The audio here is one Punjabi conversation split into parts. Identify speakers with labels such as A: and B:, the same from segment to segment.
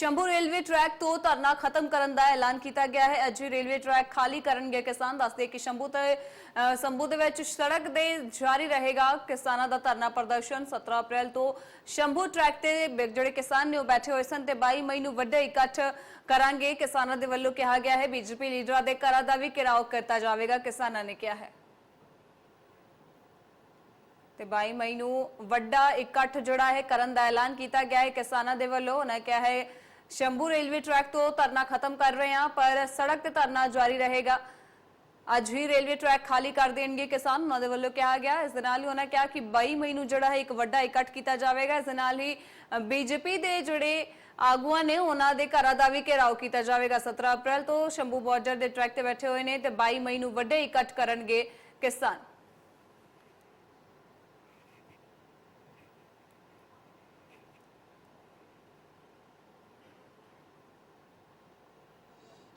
A: ਸ਼ੰਭੂ ਰੇਲਵੇ ਟਰੈਕ ਤੋਂ ਧਰਨਾ ਖਤਮ ਕਰਨ ਦਾ ਐਲਾਨ ਕੀਤਾ ਗਿਆ ਹੈ। ਅੱਜ ਰੇਲਵੇ ਟਰੈਕ ਖਾਲੀ ਕਰਨਗੇ। ਕਿਸਾਨ ਦੱਸਦੇ ਕਿ ਸ਼ੰਭੂ ਤੇ ਸੰਭੂ ਦੇ ਵਿੱਚ ਸੜਕ ਦੇ ਜਾਰੀ ਰਹੇਗਾ। ਕਿਸਾਨਾਂ ਦਾ ਧਰਨਾ ਪ੍ਰਦਰਸ਼ਨ 17 ਅਪ੍ਰੈਲ ਤੋਂ ਸ਼ੰਭੂ ਟਰੈਕ ਤੇ ਜਿਹੜੇ ਕਿਸਾਨ ਨੇ ਉਹ ਬੈਠੇ ਹੋਏ ਸਨ ਤੇ 22 ਮਈ ਨੂੰ ਵੱਡੇ ਇਕੱਠ ਕਰਾਂਗੇ। ਕਿਸਾਨਾਂ ਦੇ ਵੱਲੋਂ ਕਿਹਾ ਗਿਆ ਹੈ, ਬੀਜੇਪੀ ਲੀਡਰਾਂ ਦੇ ਘਰਾਂ ਦਾ ਵੀ ਘਿਰਾਓ ਕੀਤਾ ਜਾਵੇਗਾ, ਕਿਸਾਨਾਂ ਨੇ ਕਿਹਾ ਹੈ। ਤੇ 22 ਮਈ ਨੂੰ ਵੱਡਾ ਇਕੱਠ ਜਿਹੜਾ ਹੈ, ਕਰਨ ਦਾ ਐਲਾਨ ਕੀਤਾ ਗਿਆ ਹੈ। ਕਿਸਾਨਾਂ ਦੇ ਵੱਲੋਂ ਉਹਨਾਂ ਕਿਹਾ ਹੈ ਸ਼ੰਭੂ ਰੇਲਵੇ ਟਰੈਕ ਤੋਂ ਧਰਨਾ ਖਤਮ ਕਰ ਰਹੇ ਹਾਂ, ਪਰ ਸੜਕ ਤੇ ਧਰਨਾ ਜਾਰੀ ਰਹੇਗਾ। ਅੱਜ ਹੀ ਰੇਲਵੇ ਟਰੈਕ ਖਾਲੀ ਕਰ ਦੇਣਗੇ ਕਿਸਾਨ। ਉਹਨਾਂ ਦੇ ਵੱਲੋਂ ਕਿਹਾ ਗਿਆ, ਇਸ ਦੇ ਨਾਲ ਹੀ ਉਹਨਾਂ ਕਿਹਾ ਕਿ 22 ਮਈ ਨੂੰ ਜਿਹੜਾ ਹੈ ਇੱਕ ਵੱਡਾ ਇਕੱਠ ਕੀਤਾ ਜਾਵੇਗਾ। ਇਸ ਦੇ ਨਾਲ ਹੀ ਬੀਜੇਪੀ ਦੇ ਜਿਹੜੇ ਆਗੂਆਂ ਨੇ, ਉਹਨਾਂ ਦੇ ਘਰਾਂ ਦਾ ਵੀ ਘੇਰਾਓ ਕੀਤਾ ਜਾਵੇਗਾ। 17 ਅਪ੍ਰੈਲ ਤੋਂ ਸ਼ੰਭੂ ਬਾਰਡਰ ਦੇ ਟਰੈਕ ਤੇ ਬੈਠੇ ਹੋਏ ਨੇ ਤੇ 22 ਮਈ ਨੂੰ ਵੱਡੇ ਇਕੱਠ ਕਰਨਗੇ ਕਿਸਾਨ।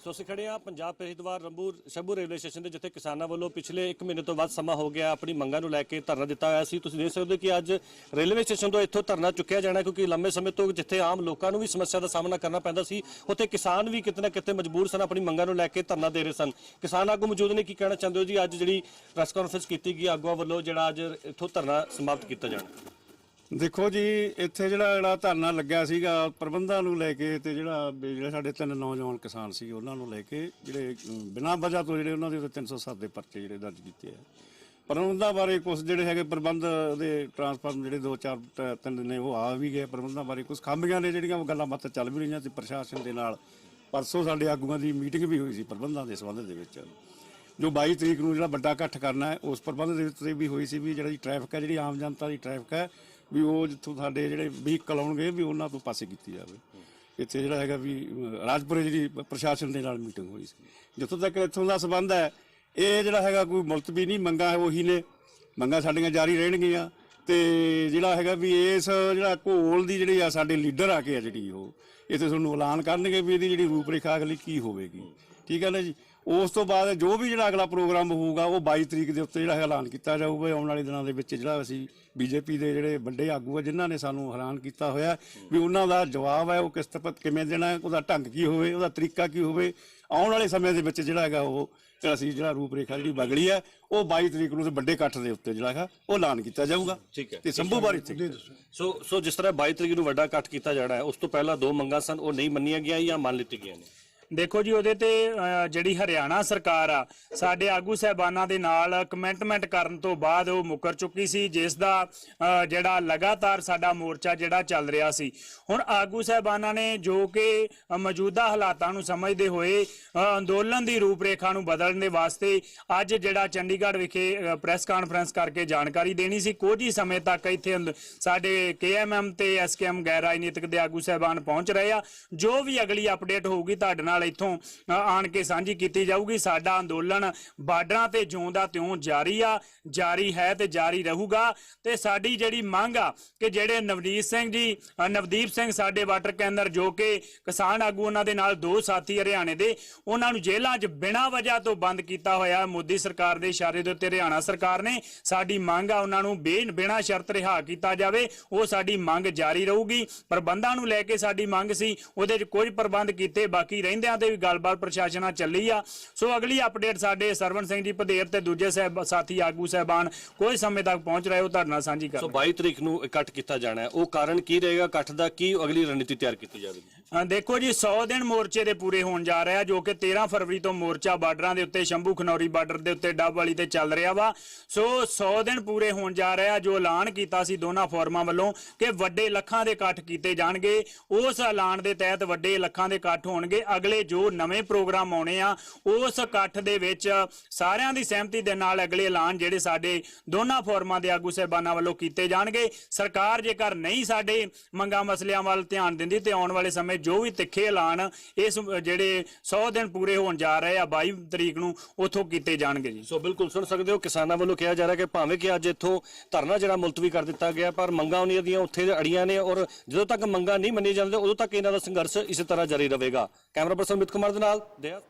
B: ਸੋ ਅਸੀਂ ਖੜੇ ਆ ਪੰਜਾਬ ਪਹਿਰੀਦਵਾਰ ਰੰਬੂ ਸ਼ੰਭੂ ਰੇਲਵੇ ਸਟੇਸ਼ਨ ਦੇ ਜਿੱਥੇ ਕਿਸਾਨਾਂ ਵੱਲੋਂ ਪਿਛਲੇ 1 ਮਹੀਨੇ ਤੋਂ ਵੱਧ ਸਮਾਂ ਹੋ ਗਿਆ ਆਪਣੀ ਮੰਗਾਂ ਨੂੰ ਲੈ ਕੇ ਧਰਨਾ ਦਿੱਤਾ ਹੋਇਆ ਸੀ। ਤੁਸੀਂ ਦੇਖ ਸਕਦੇ ਹੋ ਕਿ ਅੱਜ ਰੇਲਵੇ ਸਟੇਸ਼ਨ ਤੋਂ ਇੱਥੋਂ ਧਰਨਾ ਚੁੱਕਿਆ ਜਾਣਾ ਕਿਉਂਕਿ ਲੰਬੇ ਸਮੇਂ ਤੋਂ ਜਿੱਥੇ ਆਮ ਲੋਕਾਂ ਨੂੰ ਵੀ ਸਮੱਸਿਆ ਦਾ ਸਾਹਮਣਾ ਕਰਨਾ ਪੈਂਦਾ ਸੀ, ਉੱਥੇ ਕਿਸਾਨ ਵੀ ਕਿਤੇ ਨਾ ਕਿਤੇ ਮਜਬੂਰ ਸਨ, ਆਪਣੀ ਮੰਗਾਂ ਨੂੰ ਲੈ ਕੇ ਧਰਨਾ ਦੇ ਰਹੇ ਸਨ। ਕਿਸਾਨ ਆਗੂ ਮੌਜੂਦ ਨੇ ਕੀ ਕਹਿਣਾ ਚਾਹੁੰਦੇ ਹੋ ਜੀ? ਅੱਜ ਜਿਹੜੀ ਪ੍ਰੈਸ ਕਾਨਫਰੰਸ ਕੀਤੀ ਗਈ, ਆਗੂਆਂ ਵੱਲੋਂ ਜਿਹੜਾ ਅੱਜ ਇੱਥੋਂ ਧਰਨਾ ਸਮਾਪਤ ਕੀਤਾ ਜਾਣਾ।
C: ਦੇਖੋ ਜੀ, ਇੱਥੇ ਜਿਹੜਾ ਜਿਹੜਾ ਧਰਨਾ ਲੱਗਿਆ ਸੀਗਾ, ਪ੍ਰਬੰਧਾਂ ਨੂੰ ਲੈ ਕੇ ਤੇ ਜਿਹੜਾ ਵੀ ਜਿਹੜੇ ਸਾਡੇ ਤਿੰਨ ਨੌਜਵਾਨ ਕਿਸਾਨ ਸੀ, ਉਹਨਾਂ ਨੂੰ ਲੈ ਕੇ ਜਿਹੜੇ ਬਿਨਾਂ ਵਜ੍ਹਾ ਤੋਂ ਜਿਹੜੇ ਉਹਨਾਂ ਦੇ ਉੱਤੇ 307 ਦੇ ਪਰਚੇ ਜਿਹੜੇ ਦਰਜ ਕੀਤੇ ਆ। ਪ੍ਰਬੰਧਾਂ ਬਾਰੇ ਕੁਝ ਜਿਹੜੇ ਹੈਗੇ ਪ੍ਰਬੰਧ ਦੇ ਟਰਾਂਸਫਾਰਮ ਜਿਹੜੇ ਦੋ ਚਾਰ ਤ- ਤਿੰਨ ਨੇ, ਉਹ ਆ ਵੀ ਗਏ। ਪ੍ਰਬੰਧਾਂ ਬਾਰੇ ਕੁਝ ਖਾਮੀਆਂ ਨੇ ਜਿਹੜੀਆਂ ਉਹ ਗੱਲਾਂ ਬਾਤਾਂ ਚੱਲ ਵੀ ਰਹੀਆਂ ਤੇ ਪ੍ਰਸ਼ਾਸਨ ਦੇ ਨਾਲ। ਪਰਸੋਂ ਸਾਡੇ ਆਗੂਆਂ ਦੀ ਮੀਟਿੰਗ ਵੀ ਹੋਈ ਸੀ ਪ੍ਰਬੰਧਾਂ ਦੇ ਸੰਬੰਧ ਦੇ ਵਿੱਚ। ਜੋ 22 ਤਰੀਕ ਨੂੰ ਜਿਹੜਾ ਵੱਡਾ ਇਕੱਠ ਕਰਨਾ ਹੈ, ਉਸ ਪ੍ਰਬੰਧ ਦੇ ਉੱਤੇ ਵੀ ਹੋਈ ਸੀ ਵੀ ਜਿਹੜੀ ਟ੍ਰੈਫਿਕ ਹੈ, ਜਿਹੜੀ ਆਮ ਜਨਤਾ ਦੀ ਟ੍ਰੈਫਿਕ ਹੈ ਵੀ ਉਹ ਜਿੱਥੋਂ ਸਾਡੇ ਜਿਹੜੇ ਵਹੀਕਲ ਆਉਣਗੇ ਵੀ ਉਹਨਾਂ ਤੋਂ ਪਾਸੇ ਕੀਤੀ ਜਾਵੇ। ਇੱਥੇ ਜਿਹੜਾ ਹੈਗਾ ਵੀ ਰਾਜਪੁਰੇ ਜਿਹੜੀ ਪ੍ਰਸ਼ਾਸਨ ਦੇ ਨਾਲ ਮੀਟਿੰਗ ਹੋਈ ਸੀ। ਜਿੱਥੋਂ ਤੱਕ ਇੱਥੋਂ ਦਾ ਸਬੰਧ ਹੈ, ਇਹ ਜਿਹੜਾ ਹੈਗਾ ਕੋਈ ਮੁਲਤਵੀ ਨਹੀਂ, ਮੰਗਾ ਉਹੀ ਨੇ। ਮੰਗਾ ਸਾਡੀਆਂ ਜਾਰੀ ਰਹਿਣਗੀਆਂ ਤੇ ਜਿਹੜਾ ਹੈਗਾ ਵੀ ਇਸ ਜਿਹੜਾ ਘੋਲ ਦੀ ਜਿਹੜੀ ਆ ਸਾਡੇ ਲੀਡਰ ਆ ਕੇ ਆ ਜਿਹੜੀ ਉਹ, ਇੱਥੇ ਤੁਹਾਨੂੰ ਐਲਾਨ ਕਰਨਗੇ ਵੀ ਇਹਦੀ ਜਿਹੜੀ ਰੂਪਰੇਖਾ ਅਗਲੀ ਕੀ ਹੋਵੇਗੀ। ਠੀਕ ਹੈ ਨਾ ਜੀ? ਉਸ ਤੋਂ ਬਾਅਦ ਜੋ ਵੀ ਜਿਹੜਾ ਅਗਲਾ ਪ੍ਰੋਗਰਾਮ ਹੋਊਗਾ ਉਹ 22 ਤਰੀਕ ਦੇ ਉੱਤੇ ਜਿਹੜਾ ਐਲਾਨ ਕੀਤਾ ਜਾਊਗਾ ਆਉਣ ਵਾਲੇ ਦਿਨਾਂ ਦੇ ਵਿੱਚ ਜਿਹੜਾ ਅਸੀਂ ਬੀਜੇਪੀ ਦੇ ਜਿਹੜੇ ਵੱਡੇ ਆਗੂ ਆ ਜਿਨ੍ਹਾਂ ਨੇ ਸਾਨੂੰ ਹੈਰਾਨ ਕੀਤਾ ਹੋਇਆ ਵੀ ਉਹਨਾਂ ਦਾ ਜਵਾਬ ਹੈ ਉਹ ਕਿਸ ਤਰ੍ਹਾਂ ਕਿਵੇਂ ਦੇਣਾ ਹੈ, ਉਹਦਾ ਢੰਗ ਕੀ ਹੋਵੇ ਉਹਦਾ ਤਰੀਕਾ ਕੀ ਹੋਵੇ ਆਉਣ ਵਾਲੇ ਸਮੇਂ ਦੇ ਵਿੱਚ ਜਿਹੜਾ ਹੈਗਾ ਉਹ ਅਸੀਂ ਜਿਹੜਾ ਰੂਪਰੇਖਾ ਜਿਹੜੀ ਬਗਲੀ ਹੈ ਉਹ 22 ਤਰੀਕ ਨੂੰ ਤੇ ਵੱਡੇ ਇਕੱਠ ਦੇ ਉੱਤੇ ਜਿਹੜਾ ਹੈਗਾ ਉਹ ਐਲਾਨ ਕੀਤਾ ਜਾਊਗਾ।
B: ਠੀਕ ਹੈ।
C: ਤੇ ਸੰਭੂ ਬਾਰੇ
B: ਸੋ ਸੋ ਜਿਸ ਤਰ੍ਹਾਂ 22 ਤਰੀਕ ਨੂੰ ਵੱਡਾ ਇਕੱਠ ਕੀਤਾ ਜਾਣਾ ਹੈ ਉਸ ਤੋਂ ਪਹਿਲਾਂ ਦੋ ਮੰਗਾਂ ਸਨ ਉਹ ਨਹੀਂ ਮੰਨੀਆਂ ਗਈਆਂ ਜਾਂ ਮੰਨ ਲਿੱਤੀਆਂ ਗਈਆਂ ਨੇ?
D: ਦੇਖੋ ਜੀ, ਉਹਦੇ ਤੇ ਜਿਹੜੀ ਹਰਿਆਣਾ ਸਰਕਾਰ ਆ, ਸਾਡੇ ਆਗੂ ਸਹਿਬਾਨਾਂ ਦੇ ਨਾਲ ਕਮੈਂਟਮੈਂਟ ਕਰਨ ਤੋਂ ਬਾਅਦ ਉਹ ਮੁਕਰ ਚੁੱਕੀ ਸੀ, ਜਿਸ ਦਾ ਜਿਹੜਾ ਲਗਾਤਾਰ ਸਾਡਾ ਮੋਰਚਾ ਜਿਹੜਾ ਚੱਲ ਰਿਹਾ ਸੀ। ਹੁਣ ਆਗੂ ਸਹਿਬਾਨਾਂ ਨੇ ਜੋ ਕਿ ਮੌਜੂਦਾ ਹਾਲਾਤਾਂ ਨੂੰ ਸਮਝਦੇ ਹੋਏ ਅੰਦੋਲਨ ਦੀ ਰੂਪਰੇਖਾ ਨੂੰ ਬਦਲਣ ਦੇ ਵਾਸਤੇ ਅੱਜ ਜਿਹੜਾ ਚੰਡੀਗੜ੍ਹ ਵਿਖੇ ਪ੍ਰੈਸ ਕਾਨਫਰੰਸ ਕਰਕੇ ਜਾਣਕਾਰੀ ਦੇਣੀ ਸੀ, ਕੁਝ ਹੀ ਸਮੇਂ ਤੱਕ ਇੱਥੇ ਅੰਦ- ਸਾਡੇ ਕੇਐਮਐਮ ਤੇ ਐਸਕੇਐਮ ਗੈਰ ਰਾਜਨੀਤਿਕ ਦੇ ਆਗੂ ਸਹਿਬਾਨ ਪਹੁੰਚ ਰਹੇ ਆ। ਜੋ ਵੀ ਅਗਲੀ ਅਪਡੇਟ ਹੋਊਗੀ, ਤੁਹਾਡੇ ਨਾਲ ਇੱਥੋਂ ਆਣ ਕੇ ਸਾਂਝੀ ਕੀਤੀ ਜਾਊਗੀ। ਸਾਡਾ ਅੰਦੋਲਨ ਬਾਰਡਰਾਂ ਤੇ ਜਿਉਂ ਦਾ ਤਿਉਂ ਜਾਰੀ ਆ, ਜਾਰੀ ਹੈ ਤੇ ਜਾਰੀ ਰਹੂਗਾ। ਤੇ ਸਾਡੀ ਜਿਹੜੀ ਮੰਗ ਆ ਕਿ ਜਿਹੜੇ ਨਵਨੀਤ ਸਿੰਘ ਜੀ ਨਵਦੀਪ ਸਿੰਘ ਸਾਡੇ ਵਾਟਰ ਕੇਂਦਰ ਜੋ ਕਿ ਕਿਸਾਨ ਆਗੂ ਉਹਨਾਂ ਦੇ ਨਾਲ ਦੋ ਸਾਥੀ ਹਰਿਆਣੇ ਦੇ, ਉਹਨਾਂ ਨੂੰ ਜੇਲ੍ਹਾਂ 'ਚ ਬਿਨਾਂ ਵਜ੍ਹਾ ਤੋਂ ਬੰਦ ਕੀਤਾ ਹੋਇਆ ਮੋਦੀ ਸਰਕਾਰ ਦੇ ਇਸ਼ਾਰੇ ਦੇ ਉੱਤੇ ਹਰਿਆਣਾ ਸਰਕਾਰ ਨੇ, ਸਾਡੀ ਮੰਗ ਆ ਉਹਨਾਂ ਨੂੰ ਬੇ ਬਿਨਾਂ ਸ਼ਰਤ ਰਿਹਾ ਕੀਤਾ ਜਾਵੇ, ਉਹ ਸਾਡੀ ਮੰਗ ਜਾਰੀ ਰਹੂਗੀ। ਪ੍ਰਬੰਧਾਂ ਨੂੰ ਲੈ ਕੇ ਸਾਡੀ ਮੰਗ ਸੀ, ਉਹਦੇ 'ਚ ਕੁਝ ਪ੍ਰਬੰਧ ਕੀਤੇ, ਬਾਕੀ ਰਹਿੰਦੇ ਰਹਿੰਦਿਆਂ ਤੇ ਵੀ ਗੱਲਬਾਤ ਪ੍ਰਸ਼ਾਸਨ ਨਾਲ ਚੱਲੀ ਆ। ਸੋ ਅਗਲੀ ਅਪਡੇਟ ਸਾਡੇ ਸਰਵਨ ਸਿੰਘ ਜੀ ਪਧੇਰ ਤੇ ਦੂਜੇ ਸਹਿਬ ਸਾਥੀ ਆਗੂ ਸਹਿਬਾਨ ਕੋਈ ਸਮੇਂ ਤੱਕ ਪਹੁੰਚ ਰਹੇ ਹੋ ਤੁਹਾਡੇ ਨਾਲ ਸਾਂਝੀ ਕਰ
B: ਸੋ 22 ਤਰੀਕ ਨੂੰ ਇਕੱਠ ਕੀਤਾ ਜਾਣਾ ਹੈ। ਉਹ ਕਾਰਨ ਕੀ ਰਹੇਗਾ ਇਕੱਠ ਦਾ ਕੀ ਅਗਲੀ ਰਣਨੀਤੀ ਤਿਆਰ ਕੀਤੀ ਜਾਵੇਗੀ?
D: ਦੇਖੋ ਜੀ 100 ਦਿਨ ਮੋਰਚੇ ਦੇ ਪੂਰੇ ਹੋਣ ਜਾ ਰਿਹਾ ਜੋ ਕਿ 13 ਫਰਵਰੀ ਤੋਂ ਮੋਰਚਾ ਬਾਰਡਰਾਂ ਦੇ ਉੱਤੇ, ਸ਼ੰਭੂ ਖਨੌਰੀ ਬਾਰਡਰ ਦੇ ਉੱਤੇ, ਡੱਬ ਵਾਲੀ ਤੇ ਚੱਲ ਰਿਹਾ ਵਾ। ਸੋ 100 ਦਿਨ ਪੂਰੇ ਹੋਣ ਜਾ ਰਿਹਾ ਜੋ ਐਲਾਨ ਕੀਤਾ ਸੀ ਦੋਨਾਂ ਫੋਰਮਾਂ ਵੱਲੋਂ ਕਿ ਵੱਡੇ ਲੱਖਾਂ ਦੇ ਇਕੱਠ ਕੀਤੇ ਜਾਣਗੇ। ਉਸ ਐਲਾਨ ਦੇ ਤਹਿਤ ਵੱਡੇ ਲੱਖਾਂ ਦੇ ਇਕੱਠ ਹੋਣਗੇ। ਅਗਲੇ ਜੋ ਨਵੇਂ ਪ੍ਰੋਗਰਾਮ ਆਉਣੇ ਆ, ਉਸ ਇਕੱਠ ਦੇ ਵਿੱਚ ਸਾਰਿਆਂ ਦੀ ਸਹਿਮਤੀ ਦੇ ਨਾਲ ਅਗਲੇ ਐਲਾਨ ਜਿਹੜੇ ਸਾਡੇ ਦੋਨਾਂ ਫੋਰਮਾਂ ਦੇ ਆਗੂ ਸਹਿਬਾਨਾਂ ਵੱਲੋਂ ਕੀਤੇ ਜਾਣਗੇ। ਸਰਕਾਰ ਜੇਕਰ ਨਹੀਂ ਸਾਡੇ ਮੰਗਾਂ ਮਸਲਿਆਂ ਵੱਲ ਧਿਆਨ ਦਿੰਦੀ ਤੇ ਆਉਣ ਵਾਲੇ ਸਮੇਂ ਜੋ ਵੀ ਤਿੱਖੇ ਐਲਾਨ ਇਸ ਜਿਹੜੇ 100 ਦਿਨ ਪੂਰੇ ਹੋਣ ਜਾ ਰਹੇ ਆ 22 ਤਰੀਕ ਨੂੰ, ਉਥੋਂ ਕੀਤੇ ਜਾਣਗੇ ਜੀ।
B: ਸੋ ਬਿਲਕੁਲ ਸੁਣ ਸਕਦੇ ਹੋ, ਕਿਸਾਨਾਂ ਵੱਲੋਂ ਕਿਹਾ ਜਾ ਰਿਹਾ ਕਿ ਭਾਵੇਂ ਕਿ ਅੱਜ ਇੱਥੋਂ ਧਰਨਾ ਜਿਹੜਾ ਮੁਲਤਵੀ ਕਰ ਦਿੱਤਾ ਗਿਆ, ਪਰ ਮੰਗਾਂ ਉਹਨਾਂ ਦੀਆਂ ਉੱਥੇ ਅੜੀਆਂ ਨੇ ਔਰ ਜਦੋਂ ਤੱਕ ਮੰਗਾਂ ਨਹੀਂ ਮੰਨੀਆਂ ਜਾਂਦੀਆਂ, ਉਦੋਂ ਤੱਕ ਇਹਨਾਂ ਦਾ ਸੰਘਰਸ਼ ਇਸੇ ਤਰ੍ਹਾਂ ਜਾਰੀ ਰਹੇਗਾ। ਕੈਮਰਾ ਪਰਸਨ ਅਮਿਤ ਕੁਮਾਰ ਦੇ ਨਾਲ ਦਇਆ